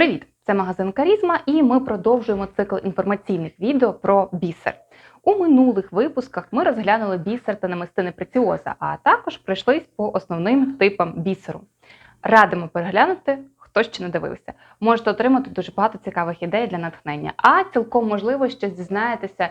Привіт! Це магазин Карізма, і ми продовжуємо цикл інформаційних відео про бісер. У минулих випусках ми розглянули бісер та намистини преціоза, а також пройшлись по основним типам бісеру. Радимо переглянути, хто ще не дивився. Можете отримати дуже багато цікавих ідей для натхнення, а цілком можливо ще дізнаєтеся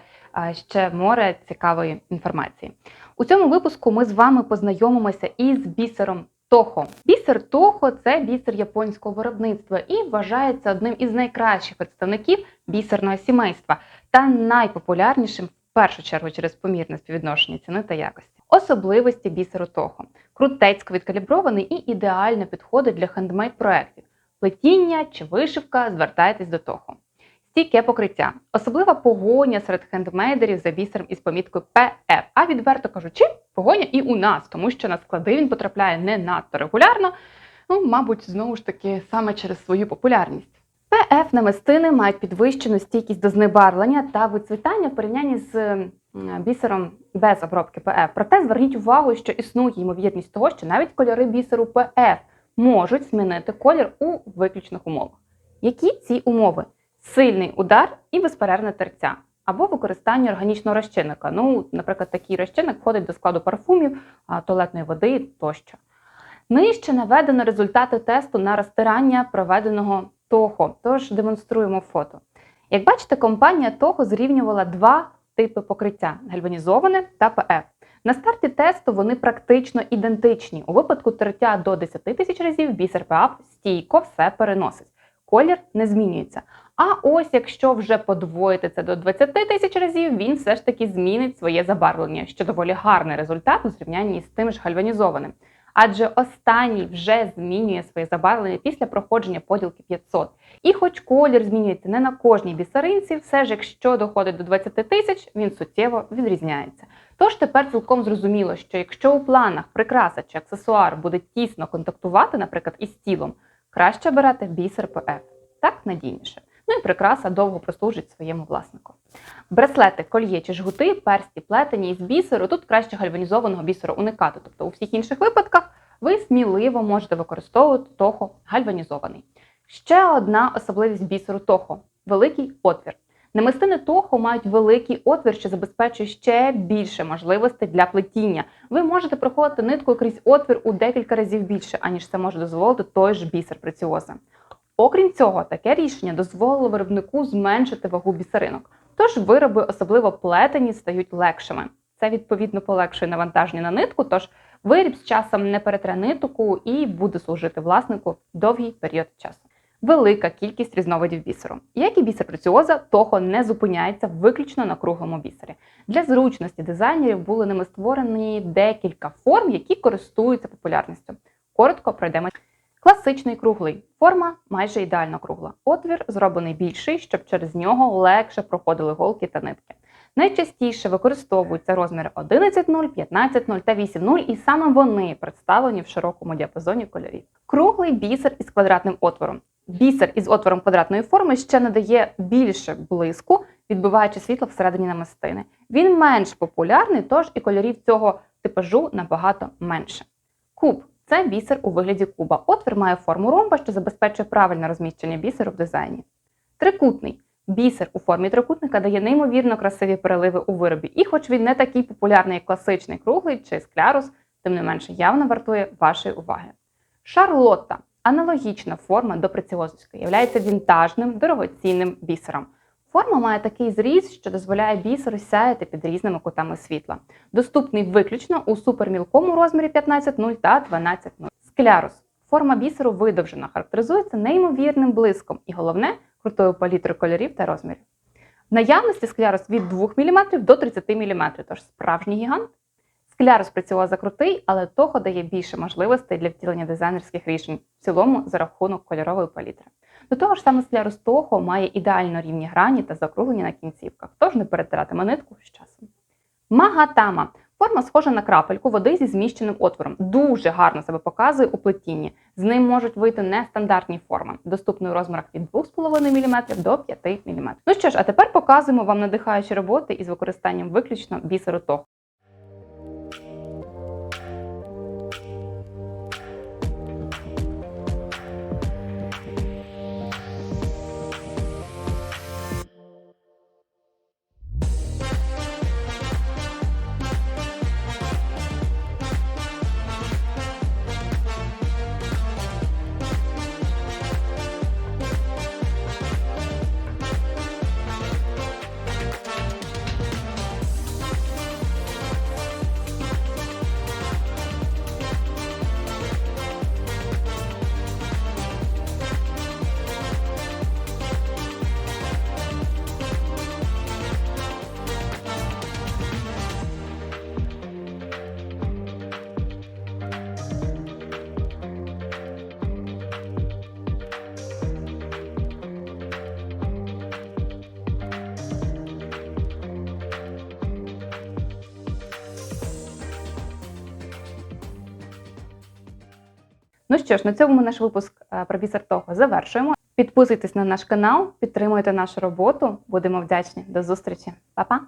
ще море цікавої інформації. У цьому випуску ми з вами познайомимося із бісером Тохо. Бісер Тохо це бісер японського виробництва і вважається одним із найкращих представників бісерного сімейства та найпопулярнішим в першу чергу через помірне співвідношення ціни та якості. Особливості бісеру Тохо. Крутецько відкалібрований і ідеально підходить для хендмейд проєктів. Плетіння чи вишивка звертайтесь до Тохо. Стійке покриття. Особлива погоня серед хендмейдерів за бісером із поміткою PF. А відверто кажучи, погоня і у нас, тому що на склади він потрапляє не надто регулярно, ну, мабуть, знову ж таки, саме через свою популярність. PF намистини мають підвищену стійкість до знебарвлення та вицвітання в порівнянні з бісером без обробки PF. Проте зверніть увагу, що існує ймовірність того, що навіть кольори бісеру PF можуть змінити колір у виключних умовах. Які ці умови? Сильний удар і безперервне терця, або використання органічного розчинника. Ну, наприклад, такий розчинник входить до складу парфумів, туалетної води тощо. Нижче наведено результати тесту на розтирання проведеного ТОХО, тож демонструємо фото. Як бачите, компанія ТОХО зрівнювала два типи покриття гальванізоване та ПФ. На старті тесту вони практично ідентичні. У випадку тертя до 10 тисяч разів бісер ПАП стійко все переносить. Колір не змінюється. А ось якщо вже подвоїти це до 20 тисяч разів, він все ж таки змінить своє забарвлення, що доволі гарний результат у зрівнянні з тим ж гальванізованим. Адже останній вже змінює своє забарвлення після проходження поділки 500. І хоч колір змінюється не на кожній бісеринці, все ж якщо доходить до 20 тисяч, він суттєво відрізняється. Тож тепер цілком зрозуміло, що якщо у планах прикраса чи аксесуар буде тісно контактувати, наприклад, із тілом, краще обирати бісер ПФ. Так надійніше. Ну і прикраса довго прослужить своєму власнику. Браслети, кольє чи жгути, персті, плетені із бісеру. Тут краще гальванізованого бісеру уникати. Тобто у всіх інших випадках ви сміливо можете використовувати тохо гальванізований. Ще одна особливість бісеру тохо великий отвір. Намистини тохо мають великий отвір, що забезпечує ще більше можливостей для плетіння. Ви можете проходити ниткою крізь отвір у декілька разів більше, аніж це може дозволити той ж бісер преціоза. Окрім цього, таке рішення дозволило виробнику зменшити вагу бісеринок. Тож вироби, особливо плетені, стають легшими. Це відповідно полегшує навантаження на нитку, тож виріб з часом не перетре нитку і буде служити власнику довгий період часу. Велика кількість різновидів бісеру. Як і бісер преціоза, того не зупиняється виключно на круглому бісері. Для зручності дизайнерів були ними створені декілька форм, які користуються популярністю. Коротко пройдемо. Класичний круглий. Форма майже ідеально кругла. Отвір зроблений більший, щоб через нього легше проходили голки та нитки. Найчастіше використовуються розміри 11.0, 15.0 та 8.0, і саме вони представлені в широкому діапазоні кольорів. Круглий бісер із квадратним отвором. Бісер із отвором квадратної форми ще надає більше блиску, відбиваючи світло всередині намистини. Він менш популярний, тож і кольорів цього типажу набагато менше. Куб це бісер у вигляді куба. Отвір має форму ромба, що забезпечує правильне розміщення бісеру в дизайні. Трикутний. Бісер у формі трикутника дає неймовірно красиві переливи у виробі. І хоч він не такий популярний, як класичний круглий чи склярус, тим не менше явно вартує вашої уваги. Шарлотта аналогічна форма до преціозовської, являється вінтажним, дорогоцінним бісером. Форма має такий зріз, що дозволяє бісеру сяяти під різними кутами світла. Доступний виключно у супермілкому розмірі 15.0 та 12.0. Склярус. Форма бісеру видовжена, характеризується неймовірним блиском і головне крутою палітрою кольорів та розмірів. В наявності склярус від 2 мм до 30 мм, тож справжній гігант. Склярус преціоза крутий, але того дає більше можливостей для втілення дизайнерських рішень, в цілому за рахунок кольорової палітри. До того ж, саме склярус того має ідеально рівні грані та закруглення на кінцівках, тож не перетиратиме нитку з часом. Магатама форма схожа на крапельку води зі зміщеним отвором. Дуже гарно себе показує у плетінні. З ним можуть вийти нестандартні форми, доступні у розмірах від 2,5 мм до 5 мм. Ну що ж, а тепер показуємо вам надихаючі роботи із використанням виключно бісеру того. Ну що ж, на цьому ми наш випуск е, про бісер того завершуємо. Підписуйтесь на наш канал, підтримуйте нашу роботу. Будемо вдячні. До зустрічі, Па-па!